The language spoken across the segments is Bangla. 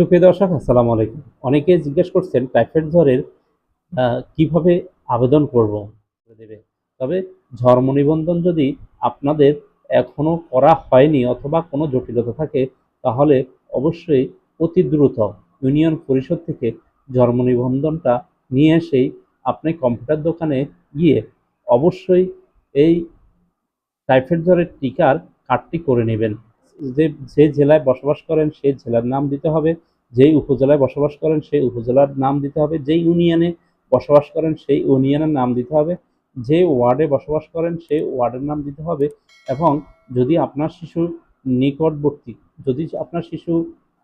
সুপ্রিয় দর্শক আসসালামু আলাইকুম। অনেকে জিজ্ঞেস করছেন টাইফয়েড আহ, কীভাবে আবেদন করব? করে দেবে। তবে ধর্ম নিবন্ধন যদি আপনাদের এখনও করা হয়নি অথবা কোনো জটিলতা থাকে তাহলে অবশ্যই অতি দ্রুত ইউনিয়ন পরিষদ থেকে জন্ম নিবন্ধনটা নিয়ে এসেই আপনি কম্পিউটার দোকানে গিয়ে অবশ্যই এই টাইফয়েড জ্বরের টিকার কার্ডটি করে নেবেন। যে যে জেলায় বসবাস করেন সেই জেলার নাম দিতে হবে। যেই উপজেলায় বসবাস করেন, সেই উপজেলার নাম দিতে হবে। যেই ইউনিয়নে বসবাস করেন, সেই ইউনিয়নের নাম দিতে হবে। যে ওয়ার্ডে বসবাস করেন, সেই ওয়ার্ডের নাম দিতে হবে। এবং যদি আপনার শিশু নিকটবর্তী, যদি আপনার শিশু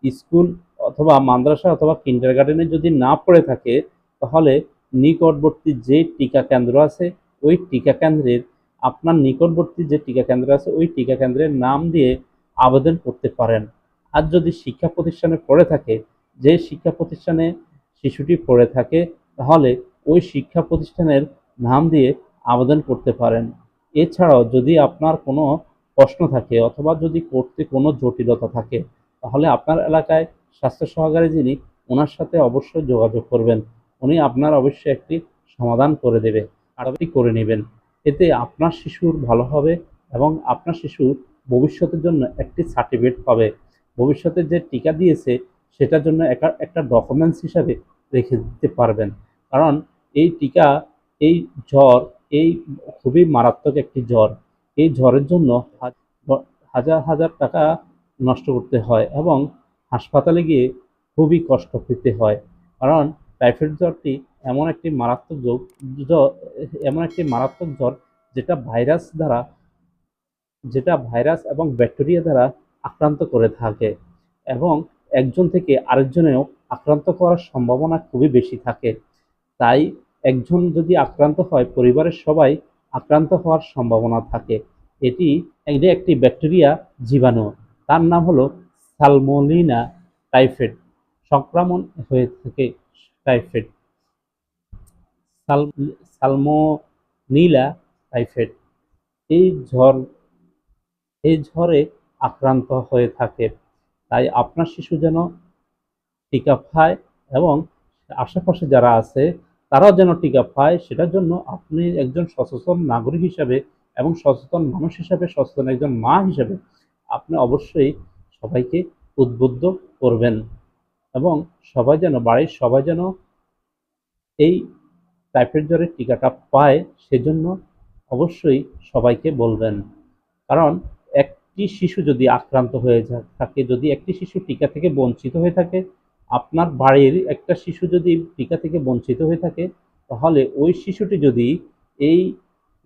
স্কুল অথবা মাদ্রাসা অথবা কিন্ডার গার্ডেনে যদি না পড়ে থাকে, তাহলে নিকটবর্তী যে টিকা কেন্দ্র আছে, ওই টিকা কেন্দ্রের, আপনার নিকটবর্তী যে টিকা কেন্দ্র আছে, ওই টিকা কেন্দ্রের নাম দিয়ে আবেদন করতে পারেন। আর যদি শিক্ষা প্রতিষ্ঠানে পড়ে থাকে, যে শিক্ষা প্রতিষ্ঠানে শিশুটি পড়ে থাকে, তাহলে ওই শিক্ষা প্রতিষ্ঠানের নাম দিয়ে আবেদন করতে পারেন। এছাড়াও যদি আপনার কোনো প্রশ্ন থাকে অথবা যদি করতে কোনো জটিলতা থাকে, তাহলে আপনার এলাকায় স্বাস্থ্য সহকারী যিনি, ওনার সাথে অবশ্যই যোগাযোগ করবেন। উনি আপনার অবশ্যই একটি সমাধান করে দেবে আর করে নেবেন। এতে আপনার শিশুর ভালো হবে এবং আপনার শিশু ভবিষ্যতের জন্য একটি সার্টিফিকেট পাবে। ভবিষ্যতে যে টিকা দিয়েছে, সেটার জন্য একটা ডকুমেন্টস হিসাবে রেখে দিতে পারবেন। কারণ এই টিকা, এই জ্বর, এই খুবই মারাত্মক একটি জ্বর, এই জ্বরের জন্য হাজার হাজার টাকা নষ্ট করতে হয় এবং হাসপাতালে গিয়ে খুবই কষ্ট পেতে হয়। কারণ টাইফয়েড জ্বরটি এমন একটি মারাত্মক জ্বর- এমন একটি মারাত্মক জ্বর যেটা ভাইরাস দ্বারা, যেটা ভাইরাস এবং ব্যাকটেরিয়া দ্বারা আক্রান্ত করে থাকে এবং একজন থেকে আরেকজনেও আক্রান্ত করার সম্ভাবনা খুবই বেশি থাকে। তাই একজন যদি আক্রান্ত হয়, পরিবারের সবাই আক্রান্ত হওয়ার সম্ভাবনা থাকে। এটি একটি ব্যাকটেরিয়া জীবাণু। তার নাম হলো সালমোলিনা টাইফয়েড। সংক্রমণ হয়ে থাকে টাইফয়েড। সাল সালমোনিলা টাইফয়েড। এই ঝড়, এই ঝড়ে আক্রান্ত হয়ে থাকে। তাই আপনার শিশু যেন টিকা পায় এবং আশেপাশে যারা আছে, তারাও যেন টিকা পায় সেটার জন্য আপনি একজন সচেতন নাগরিক হিসাবে এবং সচেতন মানুষ হিসাবে, সচেতন একজন মা হিসাবে আপনি অবশ্যই সবাইকে উদ্বুদ্ধ করবেন এবং সবাই যেন, বাড়ির সবাই যেন এই টাইফয়েড জ্বরের টিকাটা পায়, সেজন্য অবশ্যই সবাইকে বলবেন। কারণ একটি শিশু যদি আক্রান্ত হয়ে যায় থাকে, যদি একটি শিশু টিকা থেকে বঞ্চিত হয়ে থাকে, আপনার বাড়ির একটা শিশু যদি টিকা থেকে বঞ্চিত হয়ে থাকে, তাহলে ওই শিশুটি যদি এই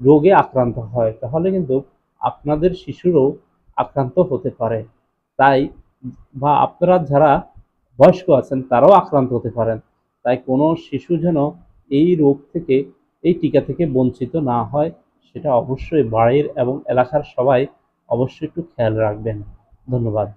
রোগে আক্রান্ত হয়, তাহলে কিন্তু আপনাদের শিশুরও আক্রান্ত হতে পারে। তাই বা আপনারা যারা বয়স্ক আছেন, তারাও আক্রান্ত হতে পারেন। তাই কোনো শিশু যেন এই রোগ থেকে, এই টিকা থেকে বঞ্চিত না হয়, সেটা অবশ্যই বাড়ির এবং এলাকার সবাই অবশ্যই একটু খেয়াল রাখবেন। ধন্যবাদ।